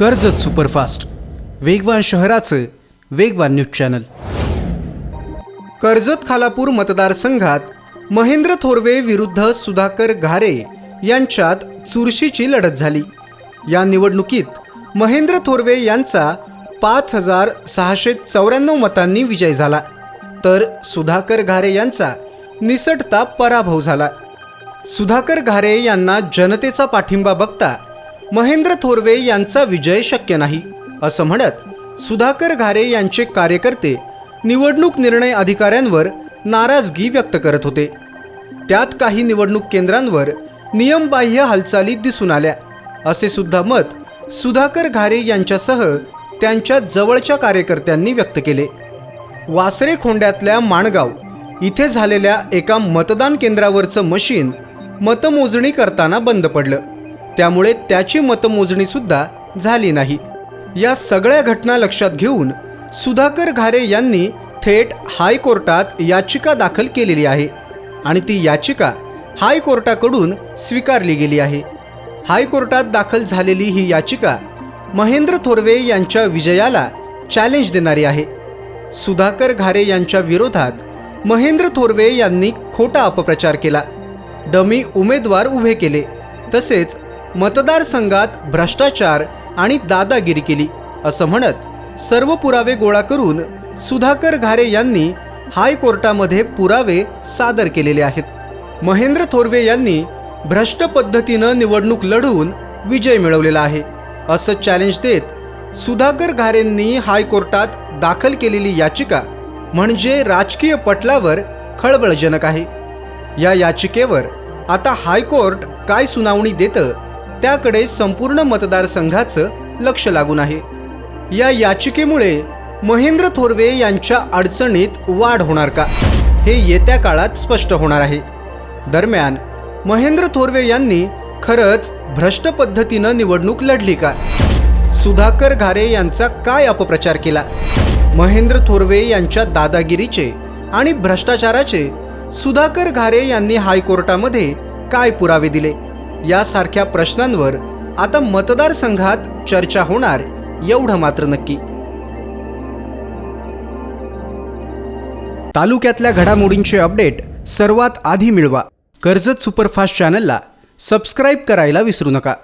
Karjat superfast. वेगवान शहराचं वेगवान न्यूज चॅनल. कर्जत खालापूर मतदारसंघात महेंद्र थोरवे विरुद्ध सुधाकर घारे यांच्यात चुरशीची लढत झाली. या निवडणुकीत महेंद्र थोरवे यांचा पाच हजार सहाशे चौऱ्याण्णव मतांनी विजय झाला. तर सुधाकर घारे यांचा निसटता पराभव झाला. सुधाकर घारे यांना जनतेचा पाठिंबा बघता महेंद्र थोरवे यांचा विजय शक्य नाही असं म्हणत सुधाकर घारे यांचे कार्यकर्ते निवडणूक निर्णय अधिकाऱ्यांवर नाराजगी व्यक्त करत होते. त्यात काही निवडणूक केंद्रांवर नियमबाह्य हालचाली दिसून आल्या असे सुद्धा मत सुधाकर घारे यांच्यासह त्यांच्या जवळच्या कार्यकर्त्यांनी व्यक्त केले. वासरे खोंड्यातल्या माणगाव इथे झालेल्या एका मतदान केंद्रावरचं मशीन मतमोजणी करताना बंद पडलं. त्यामुळे त्याची मतमोजणी सुद्धा झाली नाही. या सगळ्या घटना लक्षात घेऊन सुधाकर घारे यांनी थेट हायकोर्टात याचिका दाखल केलेली आहे आणि ती याचिका हायकोर्टाकडून स्वीकारली गेली आहे. हायकोर्टात दाखल झालेली ही याचिका महेंद्र थोरवे यांच्या विजयाला चॅलेंज देणारी आहे. सुधाकर घारे यांच्या विरोधात महेंद्र थोरवे यांनी खोटा अपप्रचार केला. डमी उमेदवार उभे केले. तसेच मतदारसंघात भ्रष्टाचार आणि दादागिरी केली असं म्हणत सर्व पुरावे गोळा करून सुधाकर घारे यांनी हायकोर्टामध्ये पुरावे सादर केलेले आहेत. महेंद्र थोरवे यांनी भ्रष्ट पद्धतीनं निवडणूक लढवून विजय मिळवलेला आहे असं चॅलेंज देत सुधाकर घारेंनी हायकोर्टात दाखल केलेली याचिका म्हणजे राजकीय पटलावर खळबळजनक आहे. या याचिकेवर आता हायकोर्ट काय सुनावणी देतं त्याकडे संपूर्ण मतदारसंघाचं लक्ष लागून आहे. या याचिकेमुळे महेंद्र थोरवे यांच्या अडचणीत वाढ होणार का हे येत्या काळात स्पष्ट होणार आहे. दरम्यान महेंद्र थोरवे यांनी खरंच भ्रष्ट पद्धतीनं निवडणूक लढली का? सुधाकर घारे यांचा काय अपप्रचार केला? महेंद्र थोरवे यांच्या दादागिरीचे आणि भ्रष्टाचाराचे सुधाकर घारे यांनी हायकोर्टामध्ये काय पुरावे दिले? यासारख्या प्रश्नांवर आता मतदारसंघात चर्चा होणार एवढं मात्र नक्की. तालुक्यातल्या घडामोडींचे अपडेट सर्वात आधी मिळवा. कर्जत सुपरफास्ट चॅनलला सबस्क्राईब करायला विसरू नका.